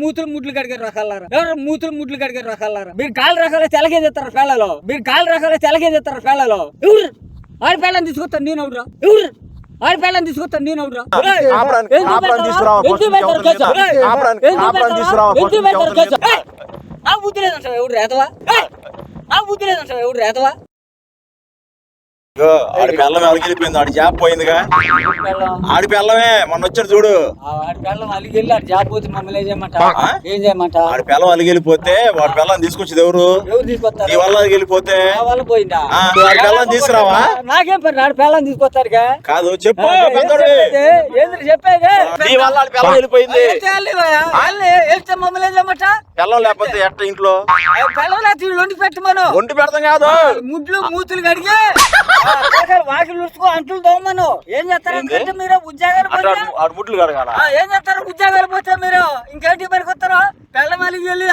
మూతులు ముడ్లు కడిగారు రకాలారా? ఎవరు మూతులు ముడ్లు కడిగారు రకాలారా? మీరు కాలు రకాల తెలగే తెస్తారు పేళ్ళలో మీరు కాలు రకాల తెలగే తెస్తారు పేళ్ళలో ఎవరు? ఆడి పేళ్ళని తీసుకొస్తాను నేను ఎవరు ఎవరు? ఆడి పేళ్ళని తీసుకొస్తాను నేను ఎవరు కేసు. నా బుద్ధి లేదంటావా? ఎవడు రేతవా నా బుద్ధి లేదంటావా? ఎవడు రేతవా ఆడి పిల్లం ఎవరికి వెళ్ళిపోయింది? ఆడి జాబ్ పోయిందిగా. ఆడి పిల్లమే మొన్న వచ్చాడు చూడు. వాడి పిల్లం అలిగి వెళ్ళి ఆడు జాబ్ పోతే మమ్మల్ని ఏం చేయమంట? ఆ? ఏం చేయమంట? ఆడి పిల్లం అలిగి వెళ్ళిపోతే వాడి పిల్లని తీసుకొచ్చేది ఎవరు? ఎవరు తీసుకొస్తారు? నీ వల్ల అలిగి వెళ్ళిపోతే నా వల్ల పోయిందా? ఆ, వాడి పిల్లని తీసుకురావా? నాకేం పని నాడు పిల్లని తీసుకొస్తారుగా. కాదు చెప్పు చెప్పేది నీ వల్ల ఆడి పిల్లం వెళ్ళిపోయింది. వెళ్తే మమ్మల్ని ఏం చేయమంట? పిల్లం లేకపోతే ఎట్ట ఇంట్లో? పిల్లలు తీరు వండి పెట్టమను. ఒంటి పెడతాం కాదు. ముడ్లు మూతులు కడిగి. వాకిలు ఉడుచుకో అంట్లు ఏం చేస్తారంటే మీరు ఉద్యోగాలు ముట్లు కడగాల? ఏం చేస్తారు? ఉద్యోగాలు పోతే మీరు? ఇంకేంటి పనికి వస్తారో పిల్ల మళ్ళీ వెళ్ళి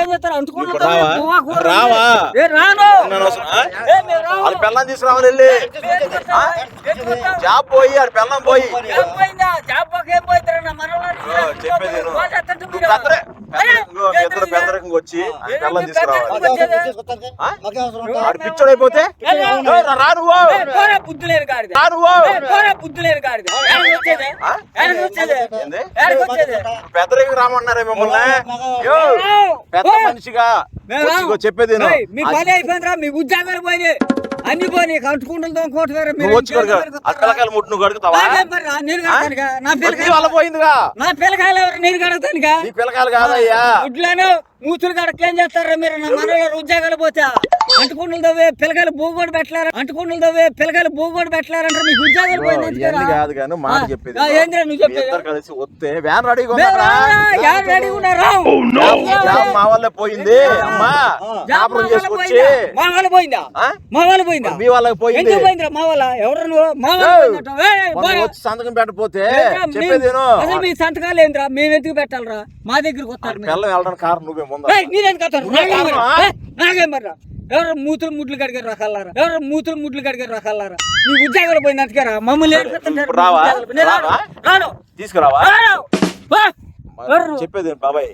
ఏం చేస్తారు? ఇప్పుడు రావా? రాను. ఆడి పిల్లని తీసుకురావాలి వెళ్ళి. చేస్తారు? చేస్తారు? జాబ్ పోయి జాబ్ ఏం మనవరాలు ఇగో, చెప్పేది ఇద్దరు వచ్చి తీసుకురావాలి. పెద్దరికం? ఆడు పిచ్చోడు అయిపోతే? రామన్నారే మిమ్మల్ని. పెద్ద మనిషిగా చెప్పేది మీ పని అయిపోయిందిరా మీ ఉద్యోగాలు పోయినాయి అన్ని పోయినాయి కంటుకుంటుందో కోట వేరే మీరు నువ్వు వచ్చి ఇంకేం కడుగు కడుగుతారా? అక్కలకాయలు ముట్టు నువ్వు కడుగుతావా? పని? నేను కడతానుగా. నా పిల్లకాయలు వల్ల పోయిందిగా. నా పిల్లకాయలు ఎవరు? నేను కడతానుగా నీ పిల్లకాయలు కాదయ్యా. గుడ్లను మూతులు కడకేం చేస్తారా మీరు? నా మనలో ఉద్యోగాలు పోతే అంటుకుండలు దవ్వే పిల్లకాయలు భూగోడు పెట్టలేరు అంటుకుండలు దవ్వే పిల్లకాయలు భూగోడు పెట్టలేరంటారు. మీకు ఉద్యోగాలు పోయింది కాదు. కానీ మాట చెప్పేది ఏందిరా నువ్వు మీ చెప్పేది? కలిసి వస్తే వ్యాన్ రెడీగా ఉన్నారా? జాబ్ మా వల్లే పోయింది అమ్మా. కాపురం చేసుకొచ్చి. మా వాళ్ళ పోయిందా? ఆ? మా వాళ్ళ పోయిందా? మీ వాళ్ళకి పోయింది. ఎందుకు పోయిందిరా మా వాళ్ళ ఎవరు నువ్వు? మా వాళ్ళ. వచ్చి సంతకం చెప్పేది విను. అసలు మీ సంతకాలు ఏంద్రా? మేము ఎందుకు పెట్టాలరా? మా దగ్గరికి వస్తారు వెళ్ళడానికి కారణం నువ్వే ముందు ఏయ్, మీరెందుకు వస్తారు? ఎవరు మూతులు ముడ్లు కడిగారు రకాలారా ఎవరు మూతులు ముడ్లు కడిగారు రకాలారా మీ ఉద్యోగాలు మమ్మల్ని రాను. రావా? రాను. తీసుకురావా? చెప్పేది బాబాయ్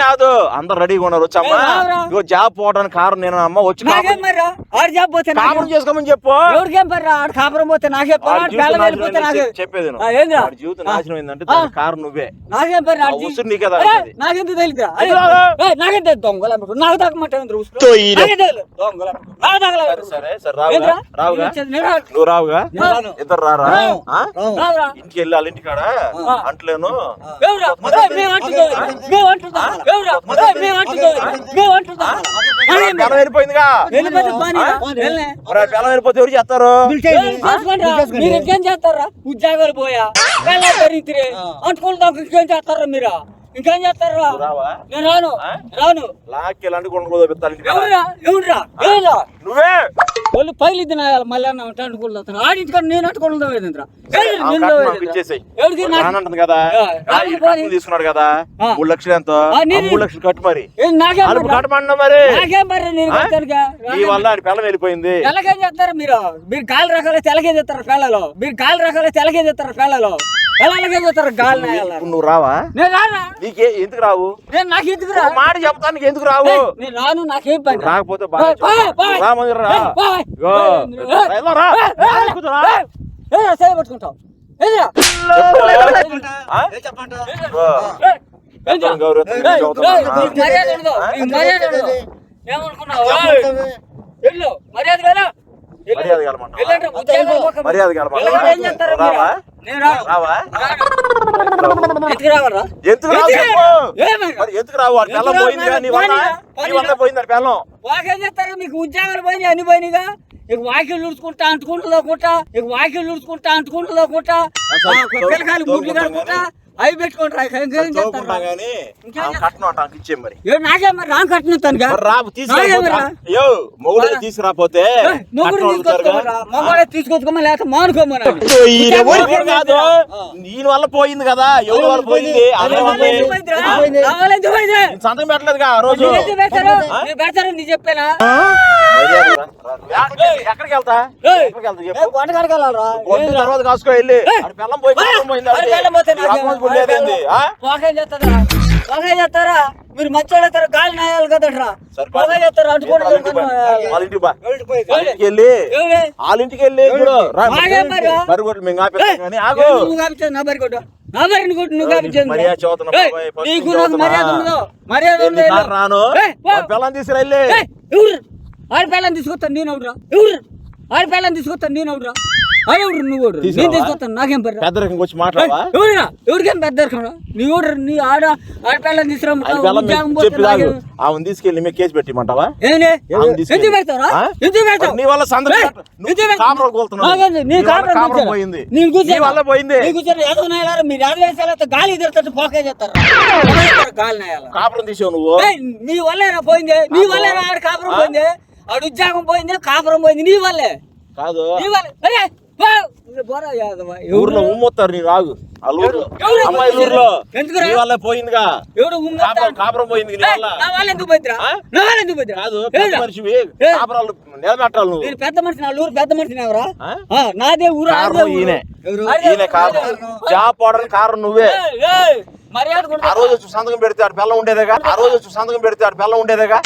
కాదు అందరు రెడీగా ఉన్నారు వచ్చమ్మా. ఇగో జాబ్ పోవడానికి కారణం నేను అమ్మ వచ్చి? ఆడు జాబ్ పోతే నాకేం? కాపురం చేసుకోమని చెప్పు ఎవరికేం పని రా? ఆడు కాపురం పోతే నాకే వెళ్ళిపోతే నాకే. చెప్- చెప్పేది జీవితం. నాశనం. దానికి కారణం నువ్వే నాకేం జీ- ఉసురు నీకే అరే, తగులుతుంది. నాకెందుకు తెలుగురా? అరే, ఎందుకు రాదు? ఏయ్, నాకేం తెలుసు దొంగలు. నాకు ఉసురు? తగలదు. సరే సరే సరే రావుగా నువ్వు రావుగా. ఇద్దరు రారా. ఇంటికి వెళ్ళి వాళ్ళ ఇంటికాడ అంటలేను. పిల్లలు వెళ్ళిపోయిందిగా పిల్లలు వెళ్ళిపోతే ఎవరు చేస్తారు? ఉద్యోగాలు పోయా. వెళ్ళాలి అంటుకుంటాం ఇంకేం చేస్తారా మీరు? ఇంకేం చేస్తారా? నేను రాను? రాను. లాక్కి నువ్వే. వాళ్ళు పైలు మళ్ళీ అన్న ఆడించుకొని నేను కదా. తీసుకున్నాడు కదా? ఆ. మూడు లక్షలు ఎంతో? ఆ, ఆ నేను- మూడు లక్షలు కట్టు మరి. మరి? కట్టమన్నా మరి. నాకేం మరి నేను నీ వల్ల పిల్లం వెళ్ళిపోయింది. ఎలాగేం చేస్తారు మీరు? మీరు కాలు రకాల తెలగే చేస్తారు పేళ్ళలో మీరు కాలు రకాల తెలగే చేస్తారు పేళ్ళలో గాలి ఇప్పుడు నువ్వు రావా నేను రానా నీకే ఎందుకు రావు నేను నాకు ఎందుకు మాట చెప్తానికి ఎందుకు రావు నేను రాను నాకేం పని. రాకపోతే పోయ్. రా పట్టుకుంటావు నీకు మర్యాద నీకు మర్యాద మర్యాద కలమంటావా? మర్యాద కలమంటావా? రావా? ఎందుకు రావాలా ఎందుకు రావు ఎందుకు? చెప్పు. ఏమై? మరి ఎందుకు రావు వాడి పోయిందిగా రావు? నీ వల్ల? నీ వల్ల పోయింది వాడి పిల్లం వాకేం చేస్తారు మీకు ఉద్యోగాలు పోయినాయి అన్ని పోయినాయిగా ఇక వాకిలు ఉడుచుకుంటా అంటుకుంటుందో కుట్ట ఇక వాకిలు ఉడుచుకుంటా అంటుకుంటుందో కుట్ట పిల్లకాయలు గుడ్లు కడుకుంటా అవి పెట్టుకుంటారా ఇంకేం చదువుకుంటాం చేస్తారా కానీ ఇంకేం ఆమె కట్నం అంట ఆమెకి ఇచ్చేయం మరి. ఏ నాకే మరి రామ్ కట్టినతాను మరి రా తీసుకురా యో మొగుడు తీసుకురాపోతే తీసుకొచ్చుకోమా లేకపోతే మానుకోమని ఈయన వల్ల పోయింది కదా ఎవరి వల్ల పోయింది? సంతకం పెట్టలేదుగా ఆ రోజు? పెడతారు నీ చెప్పానా. ఎక్కడికి వెళ్తా? ఎక్కడికి వెళ్తా చెప్పు. తర్వాత కాసుకో వెళ్ళి. పోయి పోయింది పోకే చేస్తారా? పోకే చేస్తారా? మీరు మర్చిపోతారు గాలి నాయాలి కదట్రా. పోకే చేస్తారు. వాళ్ళ. వాళ్ళ ఇంటికి వెళ్ళి మేము ఆపేస్తాం కానీ ఆగు. నా బరి కొట్టు. నా బరిని కొట్టు నువ్వు కాపించావు మర్యాద చదువుతున్నా నీకు నాకు ఉండదు ఉండదు రాను. పిల్లని తీసుకురా ఆడి పిల్లని తీసుకొస్తాను నేను ఎవరు? ఆడి పిల్లని తీసుకొస్తాను నేను ఎవడు నువ్వు నేను? తీసుకొస్తాను నాకేం పర్రా పెద్దరికం వచ్చి మాట్లాడవా ఎవరురా ఎవరికేం పెద్ద రకం నీ ఎవడు నీ ఆడ ఆడ పిల్లని ఆయన తీసుకురా పిల్లం ఉద్యోగం మీకు పోతే చెప్పి తాగు నాకేం- ఆమెను తీసుకెళ్ళి మీకు కేసు పెట్టిమంటావా ఏంది? ఎందుకు పెడతావురా? ఆ? ఎందుకు పెడతావు? నీ వల్ల పెడతావు? నీ కాపురం? పోయింది. నీ వల్ల పోయింది. నీ కూర్చోరా? ఏదో నాయాలారా? మీరు యాద వేసాలతో గాలి ఎదురుతుంటే పోకే చేస్తారు ఎవరు గాలి నాయాలా? కాపురం తీసావు నువ్వు నీ వల్లేరా పోయింది నీ వల్లేరా ఆడ కాపురం పోయింది ఆడ ఉద్యోగం పోయింది కాపురం పోయింది నీ వల్లే కాదు నీ వల్లే అరే, పో. పోరా యాదవ. ఊర్లో ఉమ్మొత్తారు నీ రాగు? అమ్మాయి ఊర్లో. ఎందుకురా? నీ వల్ల పోయిందిగా. ఎవడు? కాపురం పోయింది కాదు? మనిషివి? కాపురాలు నిలబెట్టాలి నువ్వు. పెద్ద మనిషి నా ఊరు పెద్ద ఎవరా? నాదే ఊరు ఆదే కారణం ఊరు. ఈయనే. ఎవరు? ఈయన కారణం జాబ్ పోవడానికి కారణం నువ్వే. ఆ. రోజు వచ్చి సంతకం పెడితే ఆడ పిల్ల ఉండేదేగా? ఆ రోజు వచ్చి సంతకం పెడితే ఆడ పిల్ల ఉండేదేగా?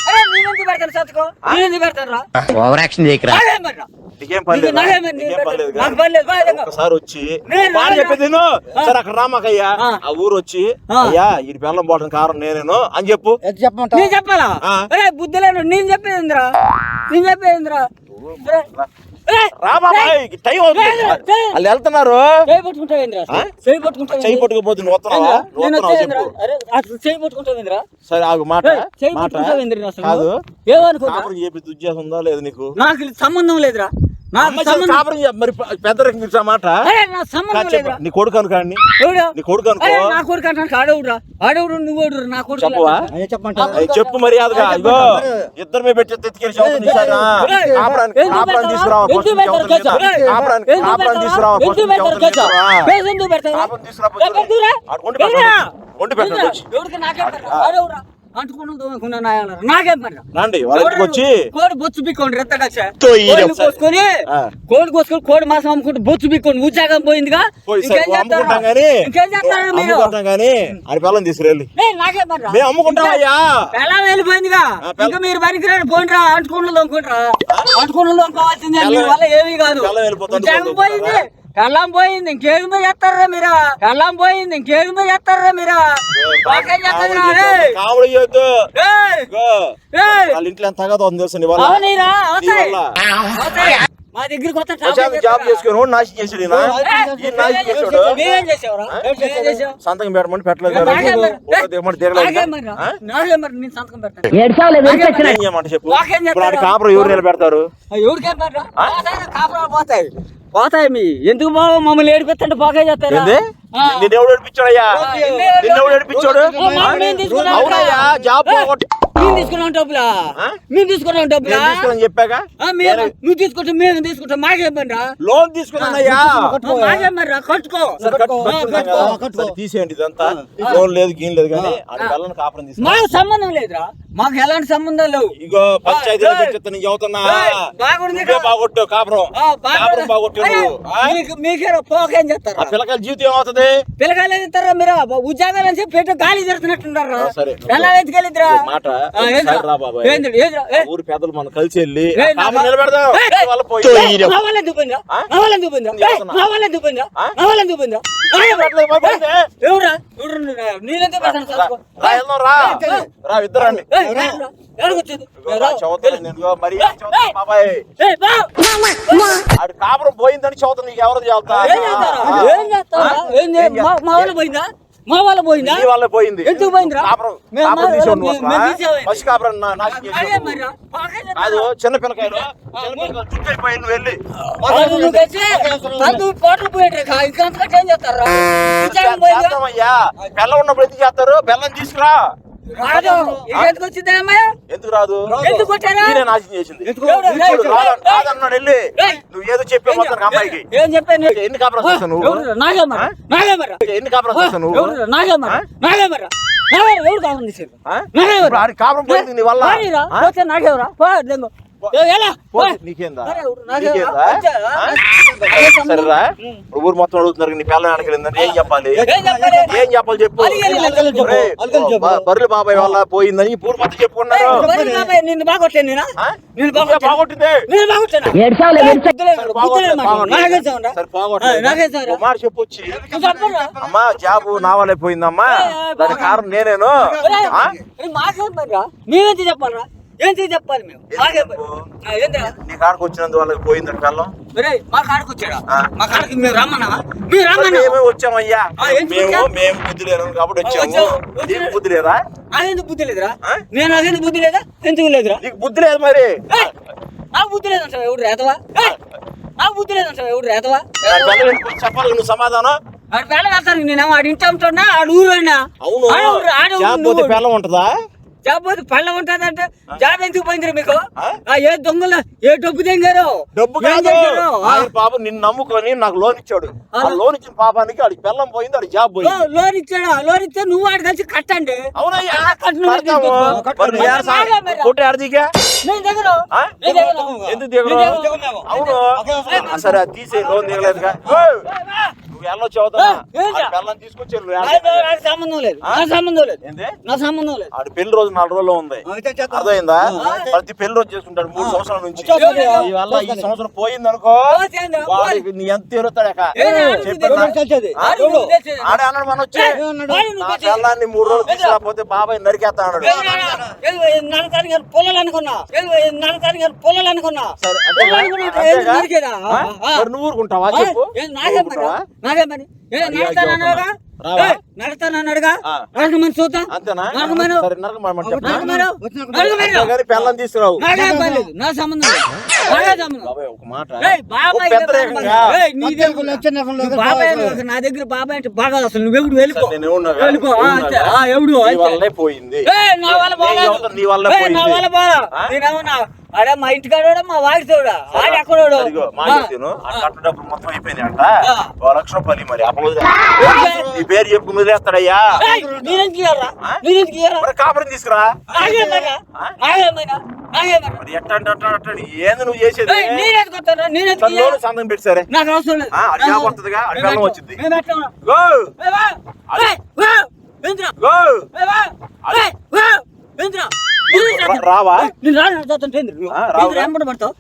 Over action చేయకరా. నాకేం? నీకేం పని ఒకసారి వచ్చి నేను మాట. చెప్పేది. సరే అక్కడ రామాకయ్యా ఆ. ఆ ఊరు వచ్చి. అయ్యా ఈ పిల్లం పోవడం కారణం నేనేను అని చెప్పు. నేను చెప్పాలా. అరే బుద్ధి లేను నేను చెప్పేదిరా నేను చెప్పేదిరా అవుతుంది. లేదు. వాళ్ళు వెళ్తున్నారు. చేయి పట్టుకుపోతుంది సరే ఆగు మాట. మాట. కాదు. ఉందా నీకు? నాకు ఇది సంబంధం లేదురా. మరి పెద్ద రకం ఇచ్చా మాట అరే నా కొడుకు అనుకోండి? నీ కొడుకు అనుకో అరే నా కొడుకు అంటాను ఆడవుడు నువ్వు నా కొడుకు చెప్పవా చెప్పు మర్యాదగా ఇగో ఇద్దరు మీద పెట్టి ఎత్తుకెళ్ళి చదువుతుంది కోడి బొచ్చు బిక్కోండి. కోసుకొని. కోడి కోసుకొని కోడి మాసం అమ్ముకుంటే బొచ్చు బిక్కోండి ఉద్యోగం పోయిందిగా. ఇంకేం చేస్తారా? మీరు? పిల్లని తీసుకురెళ్ళి? మేము అమ్ముకుంటామయ్యా వెళ్ళిపోయిందిగా. ఇంకా మీరు పనికిరాడు పోయినరా అంటుకున్నది అనుకుంటారా అంటుకున్నది అనుకోవాల్సిందే మీ వల్ల ఏమీ కాదు. ఉద్యోగం? పోయింది. పెళ్ళం పోయింది ఇంకేమి మీద చేస్తారా మీరు? పెళ్ళం పోయింది ఇంకేమి మీద చేస్తారా మీరు? ఇంట్లో ఎంత తగదో తెలుసు. మా దగ్గరికి జాబ్? చేసుకుని నాశనం చేసాడు? సంతకం పెట్టమని పెట్టలేదు చెప్పు? కాపురం ఎవరు నిలబెడతారు? ఎవరికేం? పోతాయి, పోతాయి మీ. ఎందుకు బావ? మమ్మల్ని ఏడిపిస్తుంటే పోకే చేస్తారా? ఏంది? ఆ. నిన్ను ఎవడు ఏడిపించాడయ్యా ఆ, నిన్ను ఎవడు ఏడిపించాడు అవునయ్యా జాబ్ మేము తీసుకున్నాం డబ్బులా ఆ? మేము తీసుకున్నాం డబ్బులా నేను తీసుకుని చెప్పాక ఆ, మేము నువ్వు తీసుకుంటే మేము తీసుకుంటాం మాకేం పనిరా లోన్ తీసుకున్నానయ్యా. ఆ, మాకేం పనిరా కట్టుకో. ఆ, తీసేయండి ఇదంతా. లోన్ లేదు గీన్ లేదు కానీ కాపురం మాకు సంబంధం లేదురా. మాకు ఎలాంటి సంబంధం లేవు. ఇగో బాగుంది కాపురం. ఆ, ఆ? పోకేం ఆ చేస్తారా పిల్లకాయల జీవితం ఏమవుతుంది? పిల్లకాయలు ఎత్తారా మీరు? ఉద్యోగాలు అని చెప్పి పెట్టి గాలి తిరుగుతున్నట్టున్నారా ఆ, సరే. ఎలా ఎత్తుకెళ్ళిద్దిరా ఓ మాట. ఊరి పెద్దలు మనం కలిసి వెళ్ళి. ఆడి కాపురం పోయిందని చదువుతాను నీకు ఎవరు చదువుతా ఏం మా వాళ్ళు పోయిందా? మా వాళ్ళ పోయిందా? నీ వల్ల పోయింది. ఎందుకు పోయిందిరా? కాపురం తీసామే. పసి కాపురం అదే కాదు చిన్న పిల్లకాయలు. చిన్న పిల్లకాయలు చుట్టైపోయి నువ్వు వెళ్ళి అది పోట్లు ఇంకా అంతకంటే ఏం చేస్తారా? పోయిందా? బెల్లం ఉన్నప్పుడు ఎందుకు చేస్తారు? బెల్లం తీసుకురా. రాదు. ఎందుకు వచ్చింది? ఎందుకు రాదు ఎందుకు వచ్చారా? నేనే నాశనం చేసింది రాదన్నాడు వెళ్ళి. నువ్వు ఏదో చెప్పే మొత్తానికి అమ్మాయికి ఏం చెప్పాను ఎన్ని కాపురం చేస్తావు నువ్వు? నాగేమరా? నాగేమరా? ఎన్ని కాపురం చేస్తావు నువ్వు? నాగేమరా? నాగేమరా? నాగేమరా? ఎవరు? ఇప్పుడు ఆడి కాపురం పోయింది నీ వల్ల పోనీరా? సరేరా? ఊరు మొత్తం అడుగుతున్నారు నీ పిల్లలు అడగలేదంటే ఏం చెప్పాలి? ఏం చెప్పాలి? ఏం చెప్పాలి చెప్పు? అలిగేది లేదు. ఒరేయ్, బ- బర్రెల బాబాయ్ వల్ల పోయిందని ఈ ఊరు మొత్తం చెప్పుకున్నారు. నిన్ను చెప్పొచ్చి? అమ్మా జాబు నా వల్లే పోయిందమ్మా. దాని కారణం నేనేను. చెప్పాలరా? ఏం చేసి చెప్పాలి మేము? నీ కాడకు వచ్చినందు వాళ్ళకి పిల్లం ఒరేయ్, మా కాడకు వచ్చాడా. మా కాడకి మేము రమ్మన్నావా మేము రమ్మన్నా మేమే వచ్చామయ్యా. మేము? మేము బుద్ధి లేను కాబట్టి వచ్చాము. నీకు బుద్ధి లేదా? అదేందుకు బుద్ధి లేదురా? నేను అదేందుకు బుద్ధి లేదా? ఎందుకు లేదురా? నీకు బుద్ధి లేదు మరి. నాకు బుద్ధి లేదంటావా ఎవడు రేతవా? నాకు బుద్ధి లేదంటావా ఎవడు రేతవా? చెప్పాలి? నువ్వు సమాధానం? ఆడు పిల్ల వేస్తాను. నేనేమో ఆడు ఇంటి అమ్ముతున్నా ఆడు ఊరైనా అవును పిల్లం ఉంటుందా? జాబ్ పోతే పళ్ళ ఉంటుందంటే జాబ్ ఎందుకు పోయిందిరా మీకు ఏ దొంగలు ఏ డబ్బు తెంగారు డబ్బు పాపం నిన్ను నమ్ముకొని నాకు లోన్ ఇచ్చాడు ఆ. లోన్ ఇచ్చిన పాపానికి ఆడికి పిల్లం పోయింది ఆడికి జాబ్ పోయింది లోన్ ఇచ్చాడు లోన్ ఇస్తే నువ్వు ఆడు కలిసి కట్టండి అవునయ్యా ఎందుకు సరే అది తీసే లోన్ దిగలేదుగా నాకు ఏడ- నాకు సంబంధం లేదు? నా సంబంధం లేదు. నా సంబంధం లేదు. ఆడి పెళ్ళి రోజు నాలుగు రోజులు ఉంది. అర్థమైందా? ప్రతి పెళ్ళి రోజు చేసుకుంటాడు మూడు సంవత్సరాల నుంచి. ఈ సంవత్సరం పోయింది అనుకో? వాడికి నీ ఎంత తీరుతాడక? ఆడు అన్నాడు మన వచ్చి ఏయ్, ఆడు నువ్వు నా తెచ్చేది. పిల్లాన్ని మూడు రోజులు తీసుకురాకపోతే బాబాయ్ నరికేస్తా అన్నాడు నడతానికి పొలాలు అనుకున్నా. నడతానికి పొలాలు అనుకున్నా. నువ్వు ఊరుకుంటావా? చెప్పు. నాకే మరి. అది నడతానన్నాడుగా చూద్దాం. పిల్లని తీసుకురావు. నా సంబంధం లేదు. నాకే సంబంధం బాబాయ్ ఒక మాట. ఏయ్, బాబాయ్ ఓ పెద్ద రేఖంగా. ఏయ్, నీ దగ్గర బాబాయ్ నువ్వు నా దగ్గర బాబాయ్ అంటే బాగా అసలు నువ్వెప్పుడు వెళ్ళిపో. ఎవడు? నీ అంతే. వల్లే పోయింది. నా వల్ల. వల్ల- నీ. వల్ల పోలా. అడే మా ఇంటికాడోడా మా వాడితోడా ఆడు ఎక్కడోడు డబ్బులు మొత్తం అయిపోయినాయి అంట లక్ష రూపాయలు మరి? నీ పేరు చెప్పు? మరి కాపురం తీసుకురా. ఎట్ట ఏంది నువ్వు చేసేది? ఏయ్, నేనెందుకు వస్తాను? నేనెందుకు తనలోనే ఇయ్యాలా? సంతకం పెట్టి సరే. నాకు అవసరం లేదు. ఆ, అది నాకు జాబ్ అవసరం వస్తుందిగా, అది మేము బెల్లం పెట్టం. వచ్చింది. మేము పెట్టం. గో! ఏయ్, వా. ఏయ్, వా. ఏంద్రా? గో! రావా? నేను రాను?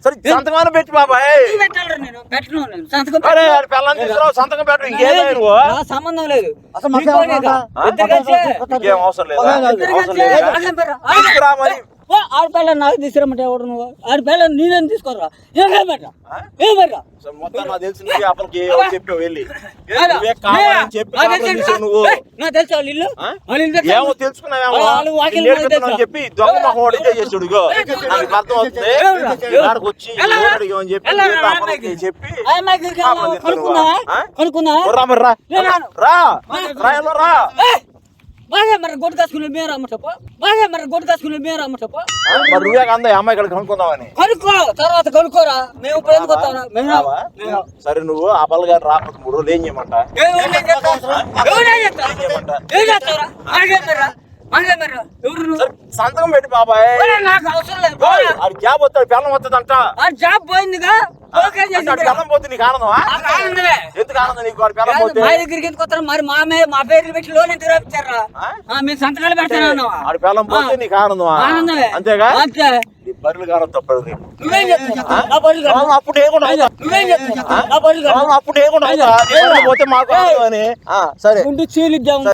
సరే సంతకం పెట్టి బాబాయ్. ఎందుకు పెట్టాలిరా నేను? పెట్టను నేను. సంతకం అరే పిల్లని తీసుకురావు సంతకం పెట్టు ఇంకేం లేదు. నువ్వు. నా సంబంధం లేదు. అసలు అవసరం లేదా. అవసరం కలిసే. లేదా? ఆడపిల్ల నాకు తీసుకురమ్మంటే ఎవడు నువ్వు ఆడపిల్ల నేనేం తీసుకోరా ఏం పెట్టరా? ఏం నాకు తెలిసి వెళ్ళి ఇల్లు ఆ? వాళ్ళ ఇల్లు తెలుసా? ఏమో తెలుసుకున్నావేమో వాళ్ళు వాకిలి నేను మీద నేర్పుతున్నాను తెలుసా? చెప్పి దొంగ మొహం చేసాడు అర్థం అవుతుంది? ఎవరు? ఆడికి వచ్చి రా? చెప్పి రా? చెప్పి రా రా బాగా మరి గొడ్డు కాసుకుని మేము రమ్మటప్ప బాగా మరి గొడ్డు కాసుకుని మేము రమ్మటప్ప ఆ? మరి నువ్వే కందా అమ్మాయి ఇక్కడ కనుక్కుందామని? కనుక్కో తర్వాత కనుక్కోరా. మేము ఇప్పుడు ఎందుకు మేము రాము. సరే నువ్వు ఆ బల్లగారు రాకపోతే మూడు రోజులు ఏం చేయమంట? ఏ? సరే సంతకం పెట్టి బాబాయ్. నాకు అవసరం లేదు జాబ్ వస్తాడు పిల్లం వస్తుందంట ఆ జాబ్ పోయిందిగా. మరి మా మే మా పేర్లు పెట్టి లోన్ రాపించారా? మేము సంతకాలు పెడతాను ఆనందమా? అంతేగా? అంతే. బర్రెలు తప్పదు అప్పుడు అప్పుడు పోతే మాకు అని సరే. చీలిద్దాం